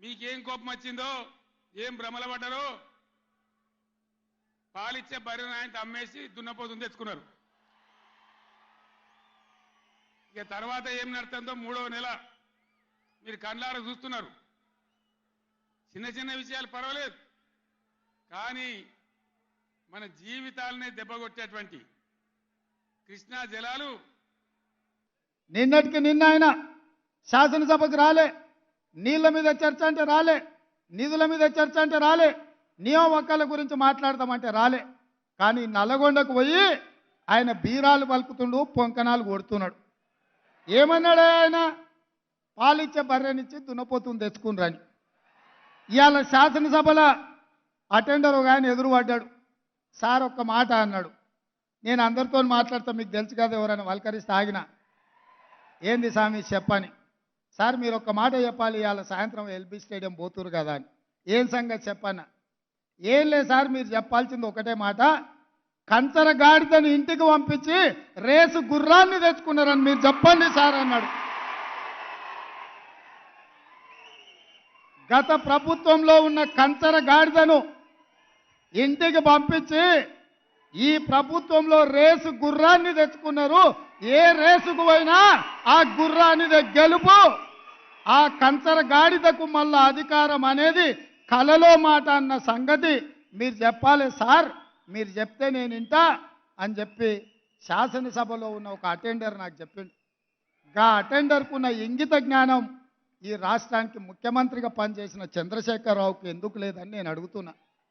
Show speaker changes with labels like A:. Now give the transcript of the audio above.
A: మీకేం కోపం వచ్చిందో ఏం భ్రమల పడ్డారో పాలిచ్చే బర్రెను ఆయన అమ్మేసి దున్నపోతుంది తెచ్చుకున్నారు. ఇక తర్వాత ఏం నడుతుందో మూడవ నెల మీరు కండ్లారా చూస్తున్నారు. చిన్న చిన్న విషయాలు పర్వాలేదు. కానీ మన జీవితాలనే దెబ్బగొట్టేటువంటి కృష్ణా జలాలు
B: నిన్నటికి నిన్న ఆయన శాసనసభకు రాలే. నీళ్ళ మీద చర్చ అంటే రాలే. నిధుల మీద చర్చ అంటే రాలే. నియామకాల గురించి మాట్లాడతామంటే రాలే. కానీ నల్లగొండకు పోయి ఆయన బీరాలు పలుకుతుండు పొంకనాలు కొడుతున్నాడు. ఏమన్నాడు ఆయన? పాలిచ్చే బర్రెనిచ్చి దున్నపోతుంది తెచ్చుకుని ఇవాళ శాసనసభల అటెండర్ ఒక ఆయన ఎదురుపడ్డాడు. సార్ ఒక్క మాట అన్నాడు. నేను అందరితో మాట్లాడతా మీకు తెలుసు కదా ఎవరైనా వల్కరిస్తే ఆగిన. ఏంది స్వామి చెప్పని? సార్ మీరు ఒక్క మాట చెప్పాలి ఇవాళ సాయంత్రం ఎల్బీ స్టేడియం పోతురు కదా అని. ఏం సంగతి చెప్పన్న ఏం లేదు సార్ మీరు చెప్పాల్సింది ఒకటే మాట. కంచర గాడిదని ఇంటికి పంపించి రేసు గుర్రాన్ని తెచ్చుకున్నారని మీరు చెప్పండి సార్ అన్నాడు. గత ప్రభుత్వంలో ఉన్న కంచర గాడిదను ఇంటికి పంపించి ఈ ప్రభుత్వంలో రేసు గుర్రాన్ని తెచ్చుకున్నారు. ఏ రేసుకు పోయినా ఆ గుర్రాన్ని గెలుపు. ఆ కంచర గాడిదకు మళ్ళా అధికారం అనేది కలలో మాట అన్న సంగతి మీరు చెప్పాలి సార్ మీరు చెప్తే నేను ఇంటా అని చెప్పి శాసనసభలో ఉన్న ఒక అటెండర్ నాకు చెప్పిండు. గా అటెండర్కు ఉన్న ఇంగిత జ్ఞానం ఈ రాష్ట్రానికి ముఖ్యమంత్రిగా పనిచేసిన చంద్రశేఖరరావుకి ఎందుకు లేదని నేను అడుగుతున్నా.